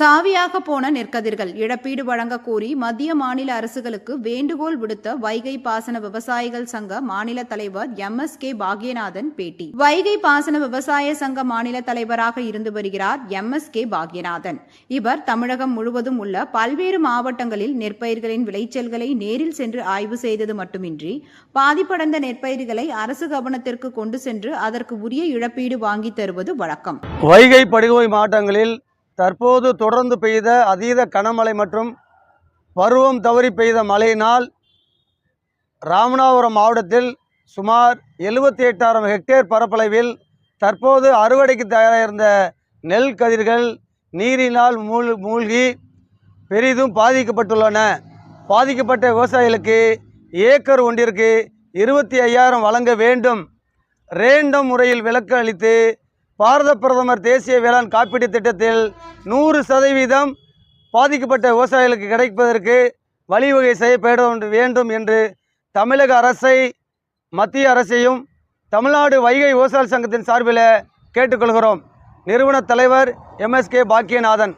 சாவியாக போன நெற்கதிர்கள் இழப்பீடு வழங்க கோரி மத்திய மாநில அரசுகளுக்கு வேண்டுகோள் விடுத்த வைகை பாசன விவசாயிகள் சங்க மாநில தலைவர் எம். எஸ். கே. பாக்யநாதன் பேட்டி. வைகை பாசன விவசாய சங்க மாநில தலைவராக இருந்து வருகிறார் எம். எஸ். கே. பாக்யநாதன். இவர் தமிழகம் முழுவதும் உள்ள பல்வேறு மாவட்டங்களில் நெற்பயிர்களின் விளைச்சல்களை நேரில் சென்று ஆய்வு செய்தது மட்டுமின்றி பாதிப்படைந்த நெற்பயிர்களை அரசு கவனத்திற்கு கொண்டு சென்று அதற்கு உரிய இழப்பீடு வாங்கி தருவது வழக்கம். வைகை படுகை மாவட்டங்களில் தற்போது தொடர்ந்து பெய்த அதீத கனமழை மற்றும் பருவம் தவறி பெய்த மழையினால் ராமநாதபுரம் மாவட்டத்தில் சுமார் எழுபத்தி எட்டாயிரம் ஹெக்டேர் பரப்பளவில் தற்போது அறுவடைக்கு தயாராகிருந்த நெல் கதிர்கள் நீரினால் மூழ் மூழ்கி பெரிதும் பாதிக்கப்பட்டுள்ளன. பாதிக்கப்பட்ட விவசாயிகளுக்கு ஏக்கர் ஒன்றிற்கு இருபத்தி ஐயாயிரம் வழங்க வேண்டும். ரேண்டம் முறையில் விலக்கு அளித்து பாரத பிரதமர் தேசிய வேளாண் காப்பீட்டு திட்டத்தில் நூறு சதவீதம் பாதிக்கப்பட்ட விவசாயிகளுக்கு கிடைப்பதற்கு வழிவகை செய்யப்பட வேண்டும் என்று தமிழக அரசை மத்திய அரசையும் தமிழ்நாடு வைகை விவசாய சங்கத்தின் சார்பில் கேட்டுக்கொள்கிறோம். நிறுவன தலைவர் எம்எஸ்கே பாக்கியநாதன்.